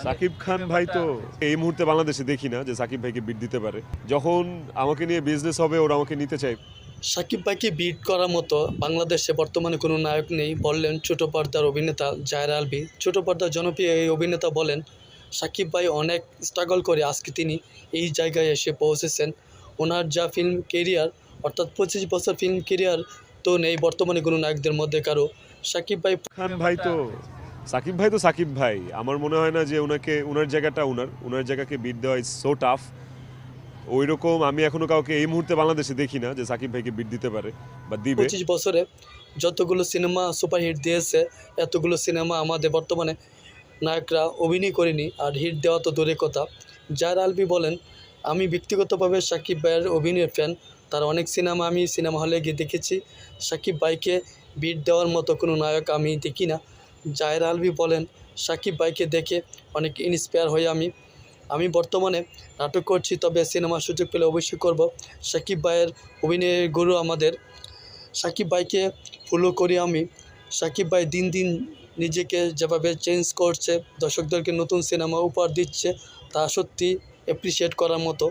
সাকিব খান ভাই তো এই মুহূর্তে বাংলাদেশে দেখি না যে সাকিব ভাইকে বিট দিতে পারে। যখন আমাকে নিয়ে বিজনেস হবে ওরা আমাকে নিতে চাই সাকিব ভাইকে বিট করার মতো বাংলাদেশে বর্তমানে কোনো নায়ক নেই বললেন ছোট পর্দার অভিনেতা জায়রা আলবি ছোট পর্দার জনপ্রিয় এই অভিনেতা বলেন সাকিব ভাই অনেক স্ট্রাগল করে আজকে তিনি এই জায়গায় এসে পৌঁছেছেন। ওনার যা ফিল্ম কেরিয়ার অর্থাৎ পঁচিশ বছর ফিল্ম কেরিয়ার তো নেই বর্তমানে কোনো নায়কদের মধ্যে কারও। সাকিব ভাই খান ভাই তো সাকিব ভাই তো সাকিব ভাই। আমার মনে হয় না যে ওনাকে ওনার জায়গাটা ওনার ওনার জায়গাকে বিট দেওয়া ইজ সো টাফ ওই রকম আমি এখনও কাউকে এই মুহূর্তে বাংলাদেশে দেখি না যে সাকিব ভাইকে বিট দিতে পারে বা দিবে। পঁচিশ বছরে যতগুলো সিনেমা সুপারহিট দিয়েছে, এতগুলো সিনেমা আমাদের বর্তমানে নায়করা অভিনয় করেনি, আর হিট দেওয়া তো দূরের কথা। যার আলবি বলেন, আমি ব্যক্তিগতভাবে সাকিব ভাইয়ের অভিনয়ের ফ্যান তার অনেক সিনেমা আমি সিনেমা হলে গিয়ে দেখেছি। সাকিব ভাইকে বিট দেওয়ার মতো কোনো নায়ক আমি দেখি না। জায়ের আলবি বলেন, সাকিব ভাইকে দেখে অনেক ইন্সপায়ার হয়ে আমি। আমি বর্তমানে নাটক করছি, তবে সিনেমার সুযোগ পেলে অবশ্যই করব। সাকিব ভাইয়ের অভিনয়ের গুরু আমাদের। সাকিব ভাইকে ফলো করি আমি। সাকিব ভাই দিন দিন নিজেকে যেভাবে চেঞ্জ করছে, দর্শকদেরকে নতুন সিনেমা উপহার দিচ্ছে, তা সত্যি অ্যাপ্রিসিয়েট করার মতো।